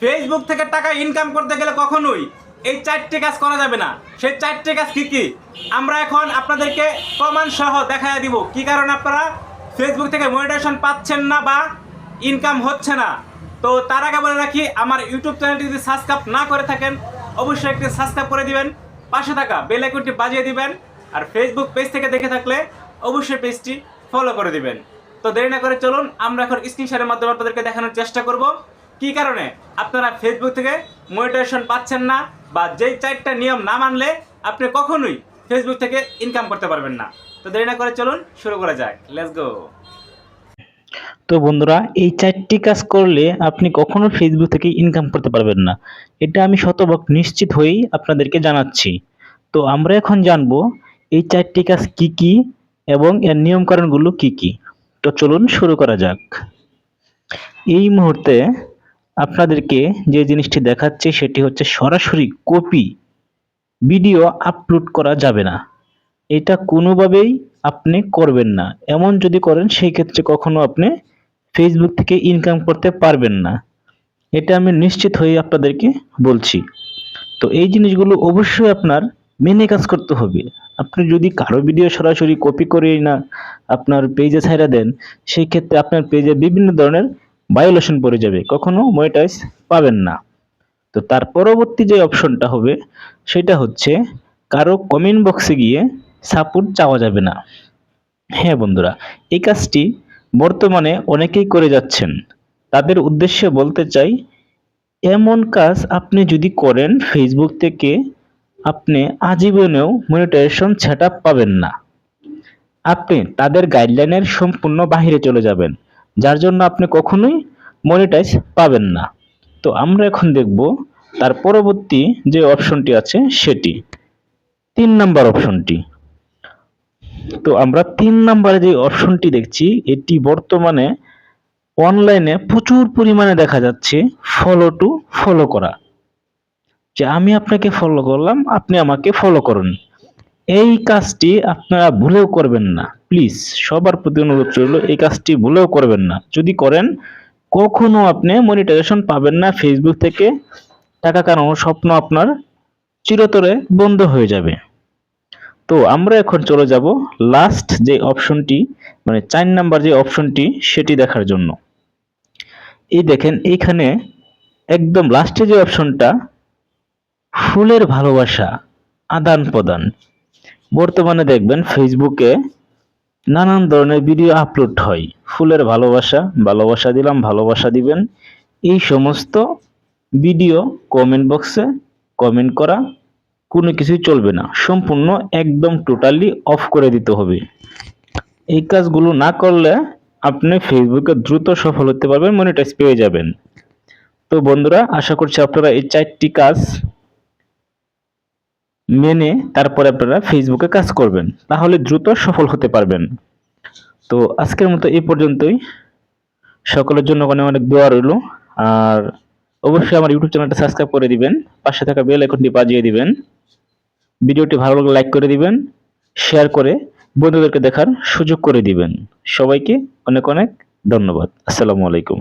Facebook থেকে টাকা income করতে গেলে কখনোই এই চারটে কাজ করা যাবে না। সেই চারটে কাজ কি কি? আমরা এখন আপনাদেরকে প্রমাণ সহ দেখায় দিব। কি কারণে আপনারা ফেসবুক থেকে মনিটাইজেশন পাচ্ছেন না বা ইনকাম হচ্ছে না? তো তার আগে বলে রাখি, আমার ইউটিউব চ্যানেলটি যদি সাবস্ক্রাইব না করে থাকেন, অবশ্যই একটি সাবস্ক্রাইব করে দিবেন। পাশে থাকা বেল আইকনটি বাজিয়ে দিবেন। আর ফেসবুক পেজ থেকে দেখে থাকলে অবশ্যই পেজটি ফলো করে দিবেন। তো দেরি না করে চলুন, আমরা এখন স্ক্রিনশটের মাধ্যমে আপনাদেরকে দেখানোর চেষ্টা করব। কি কারণে? আপনারা ফেসবুক থেকে মনিটাইজেশন পাচ্ছেন না বা যেই চারটা নিয়ম না মানলে আপনি কখনোই ফেসবুক থেকে ইনকাম করতে পারবেন না। তো দেরি না করে চলুন, শুরু করা যাক। লেটস গো তো বন্ধুরা, এই চারটি কাজ করলে আপনি কখনো ফেসবুক থেকে ইনকাম করতে পারবেন না। এটা আমি শতভাগ নিশ্চিত হয়েই আপনাদেরকে জানাচ্ছি। তো আমরা এখন জানব এই চারটি কাজ কি কি এবং এর নিয়মকানুনগুলো কি কি। তো চলুন শুরু করা যাক। এই মুহূর্তে আপনাদেরকে যে জিনিসটি দেখাচ্ছে সেটি হচ্ছে সরাসরি কপি ভিডিও আপলোড করা যাবে না। এটা কোনোভাবেই আপনি করবেন না। এমন যদি করেন, সেই ক্ষেত্রে কখনো আপনি ফেসবুক থেকে ইনকাম করতে পারবেন না। এটা আমি নিশ্চিত হয়ে আপনাদেরকে বলছি। তো এই জিনিসগুলো অবশ্যই আপনার মেনে কাজ করতে হবে। আপনি যদি কারও ভিডিও সরাসরি কপি করে না আপনার পেজে ছাইরা দেন, সেই ক্ষেত্রে আপনার পেজে বিভিন্ন ধরনের ভায়োলেশন পড়ে যাবে, কখনো মনিটাইজ পাবেন না। তো তার পরবর্তী যে অপশনটা হবে, সেটা হচ্ছে কারও কমেন্ট বক্সে গিয়ে সাপোর্ট চাওয়া যাবে না। হ্যাঁ বন্ধুরা, এই কাজটি বর্তমানে অনেকেই করে যাচ্ছেন। তাদের উদ্দেশ্যে বলতে চাই, এমন কাজ আপনি যদি করেন ফেসবুক থেকে আপনি আজীবনেও মনিটাইজেশন সেট পাবেন না। আপনি তাদের গাইডলাইনের সম্পূর্ণ বাহিরে চলে যাবেন। যার জন্য আপনি কখনোই মনিটাইজ পাবেন না। তো আমরা এখন দেখব তার পরবর্তী যে অপশনটি আছে সেটি। তিন নাম্বার অপশনটি তো আমরা তিন নাম্বারে যে অপশনটি দেখছি, এটি বর্তমানে অনলাইনে প্রচুর পরিমাণে দেখা যাচ্ছে ফলো টু ফলো করা। যে আমি আপনাকে ফলো করলাম, আপনি আমাকে ফলো করুন। এই কাজটি আপনারা ভুলেও করবেন না। প্লিজ, সবার প্রতি অনুরোধ রইল, এই কাজটি ভুলেও করবেন না। যদি করেন, কখনো আপনি মনিটাইজেশন পাবেন না ফেসবুক থেকে। টাকা কামানোর স্বপ্ন আপনার চিরতরে বন্ধ হয়ে যাবে। তো আমরা এখন চলে যাব লাস্ট যে অপশনটি মানে চার নাম্বার যে অপশনটি সেটি দেখার জন্য। এই দেখেন, এইখানে একদম লাস্টে যে অপশনটা ফুলের ভালোবাসা আদান প্রদান বর্তমানে দেখবেন ফেসবুকে নানান ধরনের ভিডিও আপলোড হয়। ফুলের ভালোবাসা ভালোবাসা দিলাম, ভালোবাসা দিবেন। এই সমস্ত ভিডিও কমেন্ট বক্সে কমেন্ট করা কোনো কিছুই চলবে না। সম্পূর্ণ একদম টোটালি অফ করে দিতে হবে। এই কাজগুলো না করলে আপনি ফেসবুকে দ্রুত সফল হতে পারবেন মনিটাইজ পেয়ে যাবেন। তো বন্ধুরা, আশা করছি আপনারা এই চারটি কাজ মেনে তারপরে আপনারা ফেসবুকে কাজ করবেন। তাহলে দ্রুত সফল হতে পারবেন। তো আজকের মতো এই পর্যন্তই। সকলের জন্য অনেক অনেক দোয়া রইল। আর অবশ্যই আমার ইউটিউব চ্যানেলটা সাবস্ক্রাইব করে দিবেন। পাশে থাকা বেল আইকনটি বাজিয়ে দিবেন। ভিডিওটি ভালো লাগলে লাইক করে দিবেন। শেয়ার করে বন্ধুদেরকে দেখার সুযোগ করে দিবেন। সবাইকে অনেক অনেক ধন্যবাদ। আসসালামু আলাইকুম।